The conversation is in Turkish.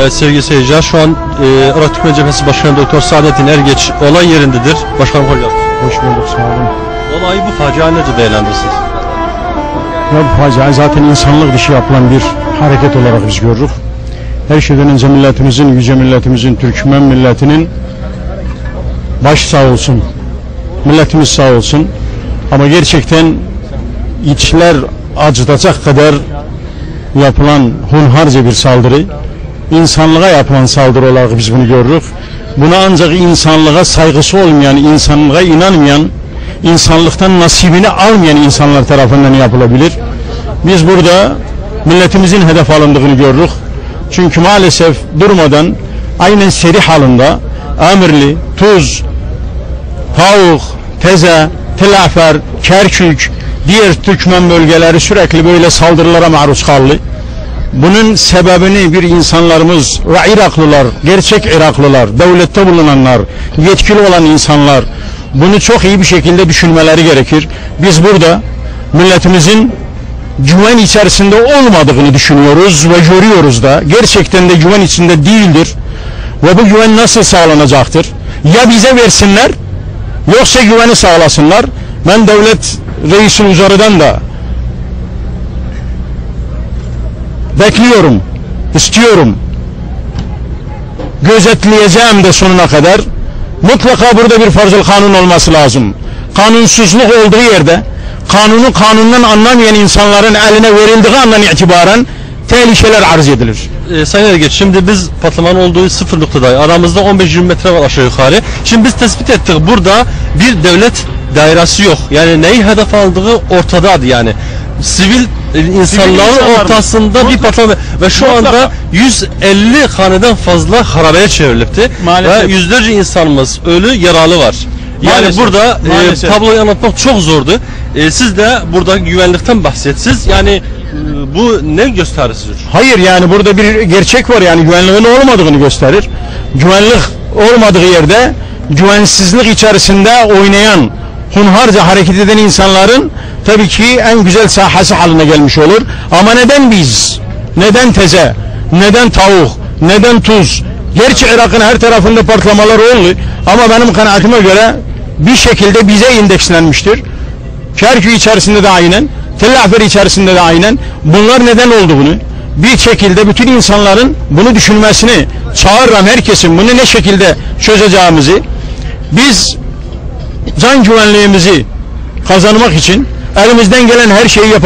Evet sevgili seyirciler şu an e, Türkmen Cephesi Başkanı Doktor Saadettin Ergeç olay yerindedir. Başkanım hoş geldiniz. Hoş bulduk sağ olun. Olayı bu facia nece değerlendirirsiniz? Ya bu facia zaten insanlık dışı yapılan bir hareket olarak biz görürüz. Her şeyden önce milletimizin, yüce milletimizin, Türkmen milletinin baş sağ olsun. Milletimiz sağ olsun. Ama gerçekten içler acıtacak kadar yapılan hunharca bir saldırı, insanlığa yapılan saldırı olarak biz bunu görürüz. Buna ancak insanlığa saygısı olmayan, insanlığa inanmayan, insanlıktan nasibini almayan insanlar tarafından yapılabilir. Biz burada milletimizin hedef alındığını görürüz. Çünkü maalesef durmadan aynen seri halinde Amirli, Tuz, Tavuk, Teze, Tilafer, Kerkük, diğer Türkmen bölgeleri sürekli böyle saldırılara maruz kaldı. Bunun sebebini bir insanlarımız ve Iraklılar, gerçek Iraklılar, devlette bulunanlar, yetkili olan insanlar bunu çok iyi bir şekilde düşünmeleri gerekir. Biz burada milletimizin güven içerisinde olmadığını düşünüyoruz ve görüyoruz da gerçekten de güven içinde değildir. Ve bu güven nasıl sağlanacaktır? Ya bize versinler yoksa güveni sağlasınlar. Ben devlet reisin üzerinden de bekliyorum, istiyorum. Gözetleyeceğim de sonuna kadar. Mutlaka burada bir farzıl kanun olması lazım. Kanunsuzluk olduğu yerde kanunu kanundan anlamayan insanların eline verildiği andan itibaren tehlikeler arz edilir. E, Sayın Ergeç şimdi biz patlamanın olduğu sıfır noktadayız. Aramızda 15-20 metre var aşağı yukarı. Şimdi biz tespit ettik burada bir devlet dairesi yok. Yani neyi hedef aldığı ortadadı yani. Sivil e, insanların insanlar. ortasında bir patlama ve şu Mutlaka. anda 150 haneden fazla harabeye çevrilipti. Maalesef. Ve yüzlerce insanımız ölü yaralı var. Yani Maalesef. burada e, tabloyu anlatmak çok zordu. E, siz de burada güvenlikten bahsetsiz. Yani e, bu ne gösterisidir? Hayır yani burada bir gerçek var yani güvenliğin olmadığını gösterir. Güvenlik olmadığı yerde güvensizlik içerisinde oynayan, hunharca hareket eden insanların tabii ki en güzel sahası haline gelmiş olur. Ama neden biz? Neden teze? Neden tavuk? Neden tuz? Gerçi Irak'ın her tarafında patlamalar oldu ama benim kanaatime göre bir şekilde bize indekslenmiştir. Kerkük içerisinde de aynen, Tellafer içerisinde de aynen. Bunlar neden oldu bunu? Bir şekilde bütün insanların bunu düşünmesini çağırıram herkesin bunu ne şekilde çözeceğimizi biz can güvenliğimizi kazanmak için elimizden gelen her şeyi yapacağız.